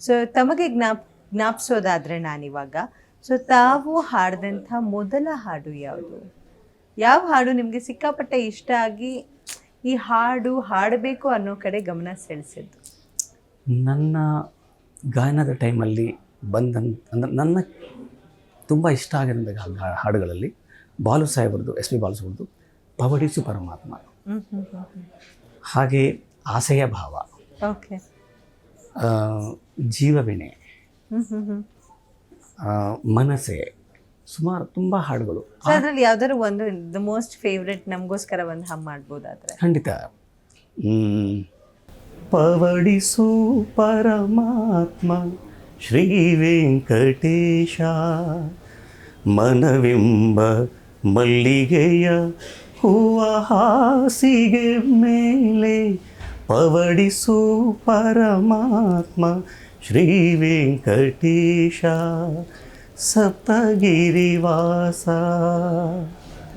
So ತಮಗೆ ಜ್ಞಾಪ್ ಜ್ಞಾಪಿಸೋದಾದ್ರೆ ನಾನಿವಾಗ. So ತಾವು ಹಾಡಿದಂಥ ಮೊದಲ ಹಾಡು ಯಾವುದು? ಯಾವ ಹಾಡು ನಿಮಗೆ ಸಿಕ್ಕಾಪಟ್ಟೆ ಇಷ್ಟ ಆಗಿ ಈ ಹಾಡು ಹಾಡಬೇಕು ಅನ್ನೋ ಕಡೆ ಗಮನ ಸೆಳೆಸಿದ್ದು? ನನ್ನ ಗಾಯನದ ಟೈಮಲ್ಲಿ ಬಂದಂತ ಅಂದರೆ ನನ್ನ ತುಂಬ ಇಷ್ಟ ಆಗಿರೋ ಹಾಡುಗಳಲ್ಲಿ ಬಾಲು ಸಾಹೇಬ್ರದ್ದು ಎಸ್ ಪಿ ಬಾಲು ಸಾಹೇಬ್ರದ್ದು ಪವಡಿಸು ಪರಮಾತ್ಮ ಹಾಗೆ ಆಸೆಯ ಭಾವ. ಓಕೆ. ಆ, ಮನಸ್ಸೆ. ಸುಮಾರು ತುಂಬ ಹಾಡುಗಳು. ಅದರಲ್ಲಿ ಯಾವ್ದಾದ್ರು ಒಂದು ದ ಮೋಸ್ಟ್ ಫೇವ್ರೆಟ್ ನಮಗೋಸ್ಕರ ಒಂದು ಹಮ್ ಮಾಡ್ಬೋದಾದ್ರೆ? ಖಂಡಿತ. ಪವಡಿಸು ಪರಮಾತ್ಮ ಶ್ರೀ ವೆಂಕಟೇಶ. ಮನವೆಂಬ ಮಲ್ಲಿಗೆಯ ಹೂವ ಹಾಸಿಗೆ ಮೇಲೆ ಪವಡಿಸು ಪರಮಾತ್ಮ ಶ್ರೀ ವೆಂಕಟೇಶ ಸಪ್ತಗಿರಿವಾಸ.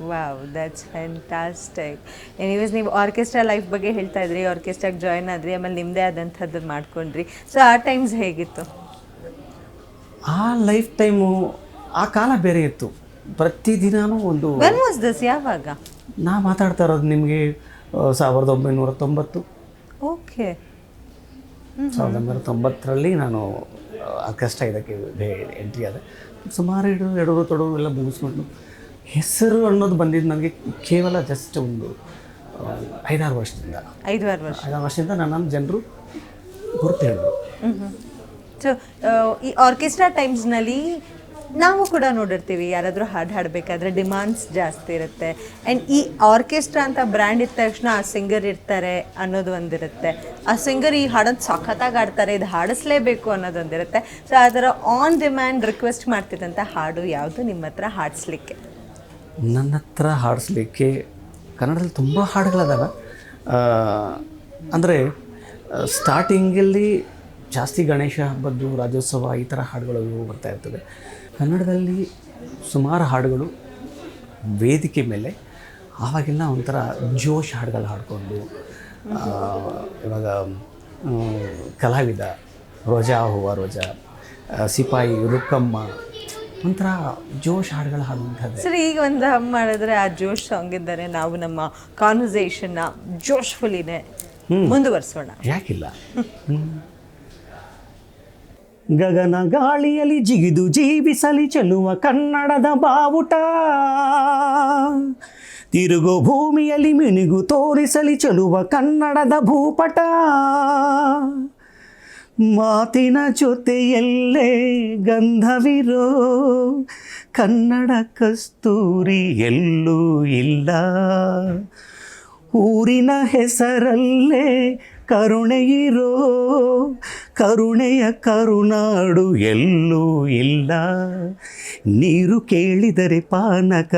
ವಾವ್ ದಟ್ಸ್ ಫ್ಯಾಂಟಾಸ್ಟಿಕ್ ಎನಿವೇಸ್ ನೀವು ಆರ್ಕೆಸ್ಟ್ರಾ ಲೈಫ್ ಬಗ್ಗೆ ಹೇಳ್ತಾ ಇದ್ರಿ ಆರ್ಕೆಸ್ಟ್ರಾಗೆ ಜಾಯ್ನ್ ಆದ್ರಿ ಆಮೇಲೆ ನಿಮ್ಮದೇ ಆದಂಥದ್ದು ಮಾಡ್ಕೊಂಡ್ರಿ. ಸೊ ಆ ಟೈಮ್ಸ್ ಹೇಗಿತ್ತು? ಆ ಲೈಫ್ ಟೈಮು ಆ ಕಾಲ ಬೇರೆ ಇತ್ತು. ಪ್ರತಿದಿನವೂ ಒಂದು ವೆನ್ ವಾಸ್ ದಿಸ್ ಯಾವಾಗ? ನಾ ಮಾತಾಡ್ತಾ ಇರೋದು ನಿಮಗೆ ಸಾವಿರದ ಒಂಬೈನೂರ ತೊಂಬತ್ತು. ಓಕೆ. ಸಾವಿರದ ಒಂಬೈನೂರ ತೊಂಬತ್ತರಲ್ಲಿ ನಾನು ಕಷ್ಟ ಇದಕ್ಕೆ ಎಂಟ್ರಿ ಆದೆ. ಸುಮಾರು ಎರಡು ಎರಡು ತೊಡೋ ಎಲ್ಲ ಮುಗಿಸ್ಕೊಂಡು ಹೆಸರು ಅನ್ನೋದು ಬಂದಿದ್ದು ನನಗೆ ಕೇವಲ ಜಸ್ಟ್ ಒಂದು ಐದಾರು ವರ್ಷದಿಂದ. ಐದಾರು ವರ್ಷ. ಐದಾರು ವರ್ಷದಿಂದ ನನ್ನನ್ನು ಜನರು ಗುರುತು ಹೇಳಿದ್ರು ಸೊ ಈ ಆರ್ಕೆಸ್ಟ್ರಾ ಟೈಮ್ಸ್ನಲ್ಲಿ ನಾವು ಕೂಡ ನೋಡಿರ್ತೀವಿ, ಯಾರಾದರೂ ಹಾಡು ಹಾಡಬೇಕಾದ್ರೆ ಡಿಮಾಂಡ್ಸ್ ಜಾಸ್ತಿ ಇರುತ್ತೆ. ಆ್ಯಂಡ್ ಈ ಆರ್ಕೆಸ್ಟ್ರಾ ಅಂತ ಬ್ರ್ಯಾಂಡ್ ಇದ್ದ ತಕ್ಷಣ ಆ ಸಿಂಗರ್ ಇರ್ತಾರೆ ಅನ್ನೋದು ಒಂದಿರುತ್ತೆ ಆ ಸಿಂಗರ್ ಈ ಹಾಡನ್ನು ಸಖತ್ತಾಗಿ ಆಡ್ತಾರೆ ಇದು ಹಾಡಿಸ್ಲೇಬೇಕು ಅನ್ನೋದೊಂದಿರುತ್ತೆ. ಸೊ ಆ ಆನ್ ಡಿಮ್ಯಾಂಡ್ ರಿಕ್ವೆಸ್ಟ್ ಮಾಡ್ತಿದ್ದಂಥ ಹಾಡು ಯಾವುದು ನಿಮ್ಮ ಹತ್ರ ಹಾಡಿಸ್ಲಿಕ್ಕೆ? ನನ್ನ ಹತ್ರ ಹಾಡಿಸ್ಲಿಕ್ಕೆ ಕನ್ನಡದಲ್ಲಿ ತುಂಬ ಹಾಡುಗಳದಾವೆ. ಅಂದರೆ ಸ್ಟಾರ್ಟಿಂಗಲ್ಲಿ ಜಾಸ್ತಿ ಗಣೇಶ ಹಬ್ಬದ್ದು, ರಾಜ್ಯೋತ್ಸವ ಈ ಥರ ಹಾಡುಗಳು ಬರ್ತಾ ಇರ್ತದೆ ಕನ್ನಡದಲ್ಲಿ ಸುಮಾರು ಹಾಡುಗಳು ವೇದಿಕೆ ಮೇಲೆ ಆವಾಗೆಲ್ಲ ಒಂಥರ ಜೋಶ್ ಹಾಡುಗಳು ಹಾಡಿಕೊಂಡು ಇವಾಗ ಕಲಾವಿದ ರೋಜಾ ಹೂವ ರೋಜಾ ಸಿಪಾಯಿ ರುಕ್ಕಮ್ಮ ಒಂಥರ ಜೋಶ್ ಹಾಡುಗಳು ಹಾಡುವಂಥದ್ದು. ಸರಿ ಈಗ ಒಂದು ಹಮ್ ಮಾಡಿದ್ರೆ ಆ ಜೋಶ್ ಸಾಂಗ್ ಇದ್ದರೆ ನಾವು ನಮ್ಮ ಕಾನ್ವರ್ಸೇಷನ್ನ ಜೋಶ್ಫುಲಿನೇ ಮುಂದುವರಿಸೋಣ. ಯಾಕಿಲ್ಲ? ಗಗನ ಗಾಳಿಯಲ್ಲಿ ಜಿಗಿದು ಜೀವಿಸಲಿ ಚೆಲುವ ಕನ್ನಡದ ಬಾವುಟ. ತಿರುಗೋ ಭೂಮಿಯಲ್ಲಿ ಮಿನುಗು ತೋರಿಸಲಿ ಚೆಲುವ ಕನ್ನಡದ ಭೂಪಟ. ಮಾತಿನ ಜೊತೆಯಲ್ಲೇ ಗಂಧವಿರೋ ಕನ್ನಡ ಕಸ್ತೂರಿ ಎಲ್ಲೂ ಇಲ್ಲ. ಊರಿನ ಹೆಸರಲ್ಲೇ ಕರುಣೆಯಿರೋ, ಕರುಣೆಯ ಕರುನಾಡು ಎಲ್ಲೂ ಇಲ್ಲ. ನೀರು ಕೇಳಿದರೆ ಪಾನಕ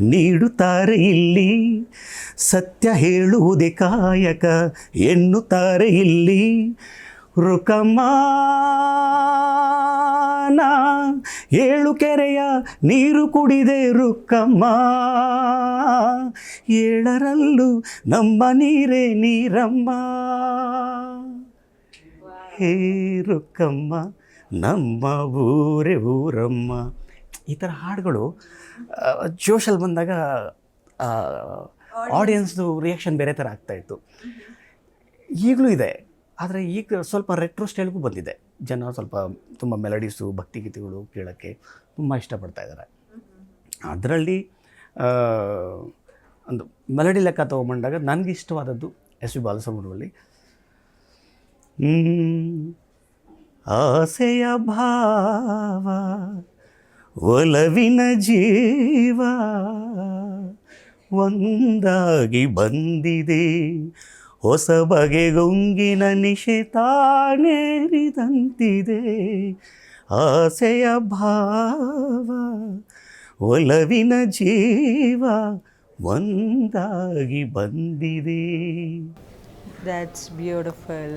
ನೀಡುತ್ತಾರೆ ಇಲ್ಲಿ. ಸತ್ಯ ಹೇಳುವುದೇ ಕಾಯಕ ಎನ್ನುತ್ತಾರೆ ಇಲ್ಲಿ. ರುಕಮಾನ. ಏಳು ಕೆರೆಯ ನೀರು ಕುಡಿದೆ ರುಕ್ಕಮ್ಮ ಏಳರಲ್ಲೂ ನಮ್ಮ ನೀರೇ ನೀರಮ್ಮ. ಹೇ ರುಕ್ಕಮ್ಮ ನಮ್ಮ ಊರೇ ಊರಮ್ಮ. ಈ ಥರ ಹಾಡುಗಳು ಜೋಶಲ್ಲಿ ಬಂದಾಗ ಆಡಿಯನ್ಸ್ದು ರಿಯಾಕ್ಷನ್ ಬೇರೆ ಥರ ಆಗ್ತಾಯಿತ್ತು ಈಗಲೂ ಇದೆ. ಆದರೆ ಈಗ ಸ್ವಲ್ಪ ರೆಟ್ರೋ ಸ್ಟೈಲ್ಗೂ ಬಂದಿದೆ. ಜನ ಸ್ವಲ್ಪ ತುಂಬ ಮೆಲಡೀಸು ಭಕ್ತಿಗೀತೆಗಳು ಕೇಳೋಕ್ಕೆ ತುಂಬ ಇಷ್ಟಪಡ್ತಾ ಇದ್ದಾರೆ. ಅದರಲ್ಲಿ ಒಂದು ಮೆಲಡಿ ಲೆಕ್ಕ ತೊಗೊಂಬಂದಾಗ ನನಗೆ ಇಷ್ಟವಾದದ್ದು ಎಸ್ ವಿ ಬಾಲಸುಬ್ರಹ್ಮಣ್ಯದಲ್ಲಿ ಆಸೆಯ ಭಾವ ಒಲವಿನ ಜೀವ ಒಂದಾಗಿ ಬಂದಿದೆ. ಹೊಸ ಬಗೆಗೊಂಗಿನ ನಿಶೆ ತಾನೇರಿದಂತಿದೆ ಆಸೆಯ ಭಾವ ಒಲವಿನ ಜೀವ ಒಂದಾಗಿ ಬಂದಿದೆ ದ್ಯಾಟ್ಸ್ beautiful.